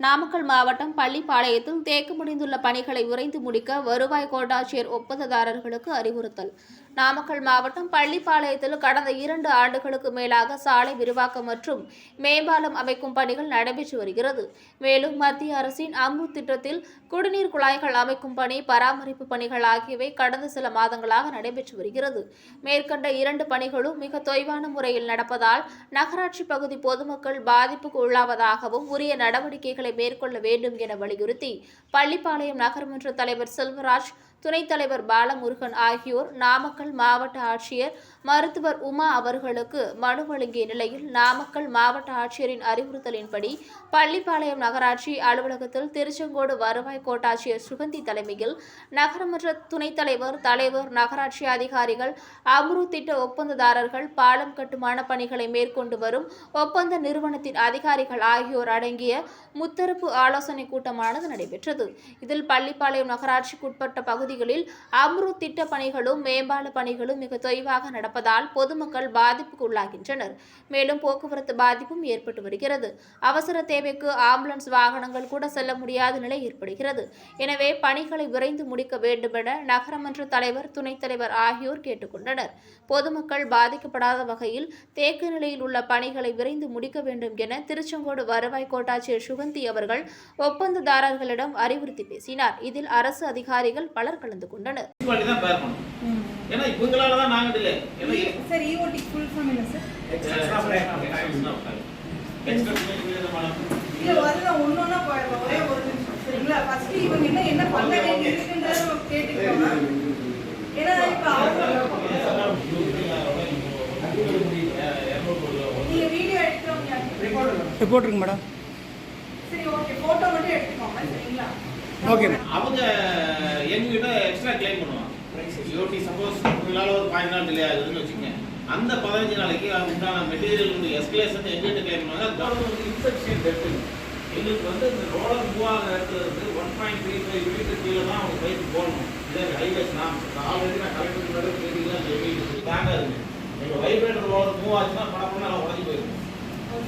நாமக்கல் மாவட்டம் பள்ளிப்பாளையத்தில் தேக்க முடிந்துள்ள பணிகளை விரைந்து முடிக்க வருவாய் கோட்டாட்சியர் ஒப்பந்ததாரர்களுக்கு அறிவுறுத்தல். நாமக்கல் மாவட்டம் பள்ளிப்பாளையத்தில் கடந்த இரண்டு ஆண்டுகளுக்கு மேலாக சாலை விரிவாக்கம் மற்றும் மேம்பாலம் அமைக்கும் பணிகள் நடைபெற்று வருகிறது. மேலும் மத்திய அரசின் அம்ருத் திட்டத்தில் குடிநீர் குழாய்கள் அமைக்கும் பணி பராமரிப்பு பணிகள் ஆகியவை கடந்த சில மாதங்களாக நடைபெற்று வருகிறது. மேற்கண்ட இரண்டு பணிகளும் மிக தொய்வான முறையில் நடப்பதால் நகராட்சி பகுதி பொதுமக்கள் பாதிப்புக்கு உள்ளாவதாகவும் உரிய நடவடிக்கைகளை மேற்கொள்ள வேண்டும் என வலியுறுத்தி பள்ளிப்பாளையம் நகர்மன்ற தலைவர் செல்வராஜ் துணைத் தலைவர் பாலமுருகன் ஆகியோர் நாமக்கல் மாவட்ட ஆட்சியர் மருத்துவர் உமா அவர்களுக்கு மனு வழங்கிய நிலையில் நாமக்கல் மாவட்ட ஆட்சியரின் அறிவுறுத்தலின்படி பள்ளிப்பாளையம் நகராட்சி அலுவலகத்தில் திருச்செங்கோடு வருவாய் கோட்டாட்சியர் சுகந்தி தலைமையில் நகரமன்ற துணைத் தலைவர் தலைவர் நகராட்சி அதிகாரிகள் அம்ரு திட்ட ஒப்பந்ததாரர்கள் பாலம் கட்டுமான பணிகளை மேற்கொண்டு வரும் ஒப்பந்த நிறுவனத்தின் அதிகாரிகள் ஆகியோர் அடங்கிய முத்தரப்பு ஆலோசனை கூட்டமானது நடைபெற்றது. இதில் பள்ளிப்பாளையம் நகராட்சிக்குட்பட்ட பகுதி பகுதிகளில் அம்ருத் திட்ட பணிகளும் மேம்பால பணிகளும் மிக தொய்வாக நடப்பதால் பொதுமக்கள் பாதிப்புக்கு உள்ளாகின்றனர். மேலும் போக்குவரத்து பாதிப்பும் ஏற்பட்டு வருகிறது. அவசர தேவைக்கு ஆம்புலன்ஸ் வாகனங்கள் கூட செல்ல முடியாத நிலை ஏற்படுகிறது. எனவே பணிகளை விரைந்து முடிக்க வேண்டுமென நகரமன்ற தலைவர் துணைத் தலைவர் ஆகியோர் கேட்டுக்கொண்டனர். பொதுமக்கள் பாதிக்கப்படாத வகையில் தேக்க நிலையில் உள்ள பணிகளை விரைந்து முடிக்க வேண்டும் என திருச்செங்கோடு வருவாய் கோட்டாட்சியர் சுகந்தி அவர்கள் ஒப்பந்ததாரர்களிடம் அறிவுறுத்தி பேசினார். இதில் அரசு அதிகாரிகள் பலர் கலந்து கொண்டனர். ஃபார்ம் என்ன சார் இல்ல வரல ஒன்னொன்னா போயிடலாம் ஒரே ஒரு நிமிஷம். சரிங்களா? ஃபர்ஸ்ட் இவங்க என்ன என்ன பண்ண வேண்டி இருக்குன்றத கேட்டுக்கோங்க ஏன்னா இப்ப நீங்க வீடியோ எடுக்கிறவங்க ரிப்போர்ட்டுங்க மேடம். சரி ஓகே போட்டோ மட்டும் எடுத்துக்கோங்க. சரிங்களா? ஓகே அவங்க எங்ககிட்ட எக்ஸ்ட்ரா கிளைம் பண்ணுவாங்க. யோடி சப்போஸ் நாள் ஒரு பாயிண்ட் நாள் டிலே ஆகுதுன்னு வச்சுக்கோங்க. அந்த பதினஞ்சு நாளைக்கு உண்டான மெட்டீரியல் எஸ்கலேஷன் எங்ககிட்ட கிளைம் பண்ணுவாங்க. கவர்மெண்ட் வந்து இன்ஸ்பெக்ஷன் டெப்ட் எங்களுக்கு வந்து இந்த ரோலர் மூவ் ஆகிற இடத்துல வந்து one point three five meter கீழே தான் அவங்க பைக் போடணும். இதே ஹைவேஸ் நான் ஆல்ரெடி நான் கலெக்டர் முன்னாடி கேட்டீங்கன்னா தாங்காதுங்க. எங்கள் வைப்ரேட்டர் ரோலர் மூவ் ஆச்சுன்னா படம் பண்ணால் உடஞ்சி